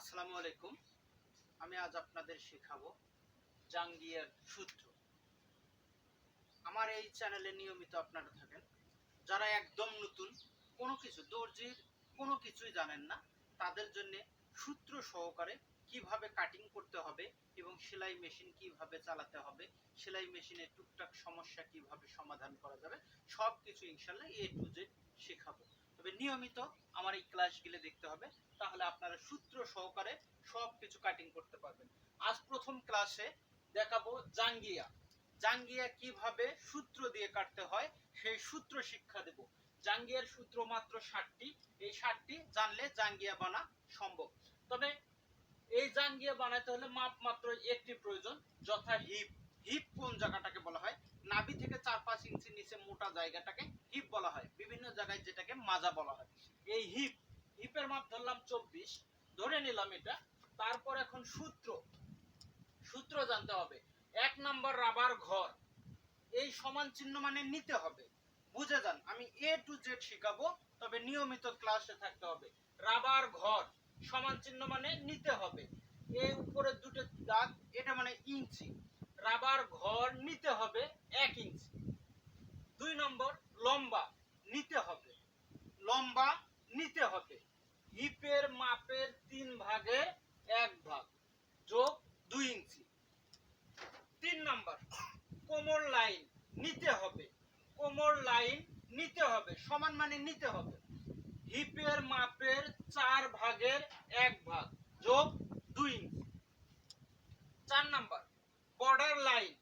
আসসালামু আলাইকুম। আমি আজ আপনাদের শেখাবো জাঙ্গিয়ার সূত্র। আমার এই চ্যানেলে নিয়মিত আপনারা থাকেন। যারা একদম নতুন, কোনো কিছু দর্জির, কোনো কিছুই জানেন না, তাদের জন্য সূত্র সহকারে কীভাবে কাটিং করতে হবে এবং সেলাই মেশিন কীভাবে চালাতে হবে, সেলাই মেশিনের টুকটাক সমস্যা কীভাবে সমাধান করা যাবে সব কিছু ইনশাল্লাহ এ টু জেড শেখাবো। তবে নিয়মিত আমার এই ক্লাসগুলো দেখতে হবে, তাহলে সূত্র সহকারে সব কিছু কাটিং করতে পারবেন। আজ প্রথম ক্লাসে দেখাবো জাঙ্গিয়া। জাঙ্গিয়া কীভাবে সূত্র দিয়ে কাটতে হয়, সেই সূত্র শিক্ষা দেব। জাঙ্গিয়ার সূত্র মাত্র ষাটটি। এই ষাটটি জানলে জাঙ্গিয়া বানা সম্ভব। তবে এই জাঙ্গিয়া বানাতে হলে মাপ মাত্র একটি প্রয়োজন, যথা হিপ। হিপ কোন জায়গাটাকে বলা হয়? নাভি থেকে চার পাঁচ ইঞ্চি নিচে মোটা জায়গাটাকে হিপ বলা হয়। বিভিন্ন জায়গায় যেটাকে মাজা বলা হয়। এই হিপ, হিপের মাপ ধরলাম চব্বিশ। ধরে নিলাম এটা, তারপর এখন সূত্র। সূত্র জানতে হবে। এক নম্বর রাবার ঘর। এই সমান চিহ্ন মানে নিতে হবে। বুঝে যান, আমি এ টু জেড শিখাবো, তবে নিয়মিত ক্লাসে থাকতে হবে। রাবার ঘর, সমান চিহ্ন মানে নিতে হবে। এই উপরে দুটো দাগ, এটা মানে ইঞ্চি। রাবার ঘর নিতে হবে এক ইঞ্চি। দুই নম্বর, লম্বা, নিতে হবে। লম্বা, নিতে হবে। হিপের মাপের তিন ভাগের এক ভাগ যোগ দুই ইঞ্চি। তিন নাম্বার, কোমর লাইন নিতে হবে। কোমর লাইন নিতে হবে, সমান মানে নিতে হবে। হিপের মাপের চার ভাগের এক ভাগ যোগ দুই ইঞ্চি। চার number, border line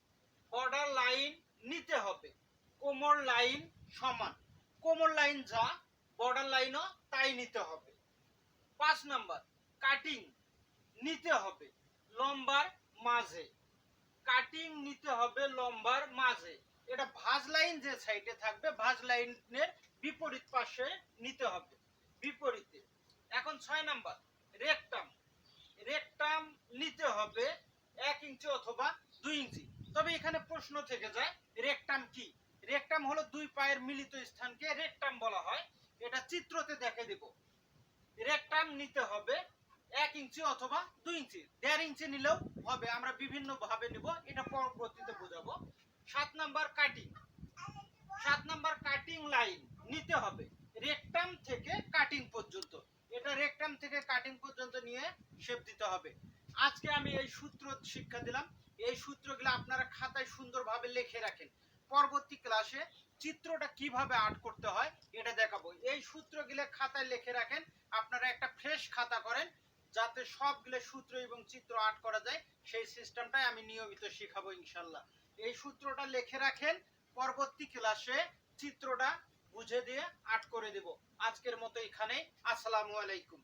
border line নিতে হবে। কোমর লাইন সমান। কোমর লাইন যা, বর্ডার লাইনও তাই নিতে হবে। পাঁচ নাম্বার কাটিং নিতে হবে লম্বার মাঝে। কাটিং নিতে হবে লম্বার মাঝে। এটা ভাঁজ লাইন যে সাইডে থাকবে, ভাঁজ লাইনের বিপরীত পাশে নিতে হবে। বিপরীতে। এখন ছয় নাম্বার রেকটাম রেকটাম নিতে হবে এক ইঞ্চি অথবা দুই ইঞ্চি। তবে এখানে প্রশ্ন থেকে যায় রেকটাম কি? রেকটাম হলো দুই পায়ের মিলিত স্থানকে রেকটাম বলা হয়। এটা চিত্রতে দেখে দেব। নিতে হবে এক ইঞ্চি অথবা দুই ইঞ্চি। দেড় ইঞ্চি নিলেও হবে, আমরা বিভিন্ন ভাবে নিব, এটা পরবর্তীতে বোঝাবো। সাত নাম্বার কাটিং সাত নাম্বার কাটিং লাইন নিতে হবে রেকটাম থেকে কাটিং পর্যন্ত। এটা রেকটাম থেকে কাটিং পর্যন্ত নিয়ে শেপ দিতে হবে। আজকে আমি এই সূত্র শিক্ষা দিলাম। এই সূত্রগুলো আপনারা খাতায় সুন্দরভাবে লিখে রাখেন। পরবর্তী ক্লাসে চিত্রটা কীভাবে আর্ট করতে হয়, এটা দেখাবো। এই সূত্রগুলো খাতায় লিখে রাখেন, আপনারা একটা ফ্রেশ খাতা করেন, যাতে সবগুলো সূত্র এবং চিত্র আর্ট করা যায়, সেই সিস্টেমটাই আমি নিয়মিত শেখাবো ইনশাল্লাহ। এই সূত্রটা লিখে রাখেন, পরবর্তী ক্লাসে চিত্রটা বুঝে দিয়ে আর্ট করে দেব। আজকের মতো এখানে আসসালামু আলাইকুম।